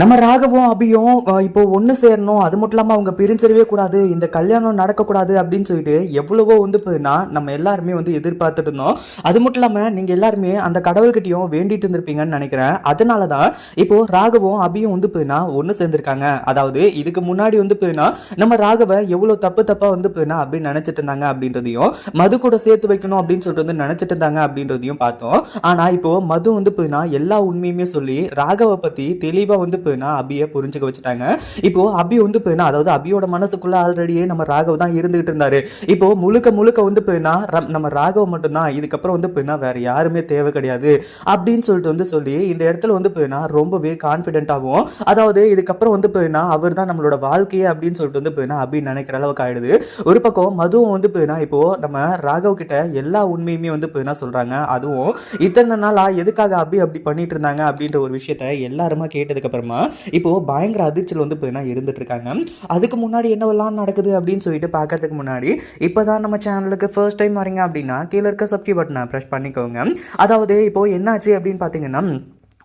நம்ம ராகவும் அபியும் இப்போ ஒன்று சேரணும். அது மட்டும் இல்லாமல் அவங்க பிரிஞ்சிடவே கூடாது. இந்த கல்யாணம் நடக்கக்கூடாது அப்படின்னு சொல்லிட்டு எவ்வளவோ வந்து போயின்னா நம்ம எல்லாருமே வந்து எதிர்பார்த்துட்டு இருந்தோம். அது மட்டும் இல்லாமல் நீங்கள் எல்லாருமே அந்த கடவுள்கிட்டையும் வேண்டிட்டு இருந்திருப்பீங்கன்னு நினைக்கிறேன். அதனால தான் இப்போ ராகவும் அபியும் வந்து போயின்னா ஒன்று சேர்ந்திருக்காங்க. அதாவது இதுக்கு முன்னாடி வந்து போயின்னா நம்ம ராகவை எவ்வளோ தப்பு தப்பாக வந்து போயினா அப்படின்னு நினச்சிட்டு இருந்தாங்க அப்படின்றதையும் மது கூட சேர்த்து வைக்கணும் அப்படின்னு சொல்லிட்டு வந்து நினச்சிட்டு இருந்தாங்க அப்படின்றதையும் பார்த்தோம். ஆனால் இப்போ மது வந்து போயின்னா எல்லா உண்மையுமே சொல்லி ராகவை பற்றி தெளிவாக வந்து போயினா அபியை புரிஞ்சுக்க வச்சுட்டாங்க. இப்போ அபி வந்து போயினா அதாவது அபியோட மனசுக்குள்ள ஆல்ரெடியே நம்ம ராகவ் தான் இருந்துகிட்டு இருந்தாரு. இப்போ முழுக்க முழுக்க வந்து போயினா நம்ம ராகவ் மட்டும்தான் இதுக்கப்புறம் வந்து போயினா வேற யாருமே தேவை கிடையாது. அப்படின்னு சொல்லிட்டு வந்து சொல்லி இந்த இடத்துல வந்து போயினா ரொம்பவே கான்ஃபிடென்ட்டாகவும் அதாவது இதுக்கப்புறம் வந்து போயினா அவர் தான் நம்மளோட வாழ்க்கையே அப்படின்னு சொல்லிட்டு வந்து போயினா அபி நினைக்கிற அளவுக்கு ஆயிடுது. ஒரு பக்கம் மதுவும் வந்து போயினா இப்போ நம்ம ராகவ் கிட்ட எல்லா உண்மையுமே வந்து போயினா சொல்றாங்க. அதுவும் இத்தனை நாளா எதுக்காக அபி அப்படி பண்ணிட்டு இருந்தாங்க அப்படின்ற ஒரு விஷயத்த எல்லாருமா கேட்டதுக்கு அப்புறமா இப்போ பயங்கர அதிர்ச்சியில் வந்து போயின்னா இருந்துட்டு இருக்காங்க. அதுக்கு முன்னாடி என்னவெல்லாம் நடக்குது அப்படின்னு சொல்லிட்டு பார்க்கறதுக்கு முன்னாடி இப்போதான் நம்ம சேனலுக்கு ஃபர்ஸ்ட் டைம் வரீங்க அப்படின்னா கீழே இருக்க சப்ஸ்கிரைப் பட்டனை ப்ரெஸ் பண்ணிக்கோங்க. அதாவது இப்போ என்னாச்சு அப்படின்னு பார்த்தீங்கன்னா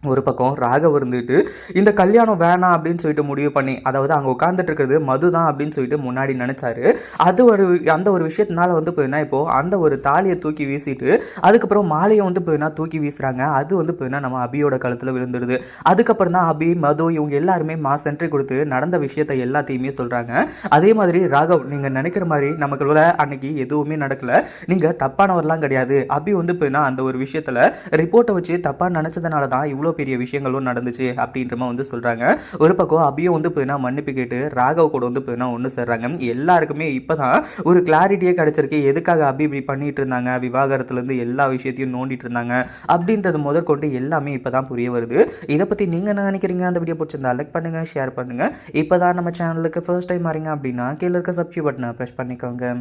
ஒரு பக்கம் ராகவ் இருந்துட்டு இந்த கல்யாணம் வேணாம் அப்படின்னு சொல்லிட்டு முடிவு பண்ணி அதாவது அங்கே உட்காந்துட்டு இருக்கிறது மது தான் அப்படின்னு சொல்லிட்டு முன்னாடி நினைச்சாரு. அது ஒரு அந்த ஒரு விஷயத்தினால வந்து போயினா இப்போ அந்த ஒரு தாலியை தூக்கி வீசிட்டு அதுக்கப்புறம் மாலையை வந்து போயினா தூக்கி வீசுறாங்க. அது வந்து போயினா நம்ம அபியோட கழுத்தில் விழுந்துருது. அதுக்கப்புறம் தான் அபி மது இவங்க எல்லாருமே மாஸ் என்ட்ரி கொடுத்து நடந்த விஷயத்த எல்லாத்தையுமே சொல்றாங்க. அதே மாதிரி ராகவ் நீங்க நினைக்கிற மாதிரி நமக்குள்ள அன்னைக்கு எதுவுமே நடக்கல. நீங்க தப்பானவர்லாம் கிடையாது. அபி வந்து போயினா அந்த ஒரு விஷயத்துல ரிப்போர்ட்டை வச்சு தப்பா நினைச்சதுனால தான் இவ்வளோ பெரிய விஷயங்களும் நடந்துச்சு அப்படின்ற மாதிரி வந்து சொல்கிறாங்க ஒரு பக்கம் அபியும் வந்து போயினா மன்னிப்பு கேட்டு ராகவ் கூட வந்து போயினா ஒன்று சேர்றாங்க. எல்லாருக்குமே இப்பதான் ஒரு கிளாரிட்டியே கிடச்சிருக்கு. எதுக்காக அபி இப்படி பண்ணிட்டு இருந்தாங்க? விவாகரத்துலேருந்து எல்லா விஷயத்தையும் நோண்டிட்டு இருந்தாங்க. அப்படின்றது முதற்கொண்டு எல்லாமே இப்போ தான் புரிய வருது. இதை பற்றி நீங்கள் என்ன நினைக்கிறீங்க? அந்த வீடியோ பிடிச்சிருந்தா லைக் பண்ணுங்கள் ஷேர் பண்ணுங்கள் இப்போ தான் நம்ம சேனலுக்கு ஃபர்ஸ்ட் டைம் வரீங்க அப்படின்னா கீழே இருக்க சப்ஸ்கிரைப் பட்டனை ப்ரெஸ் பண்ணிக்கோங்க.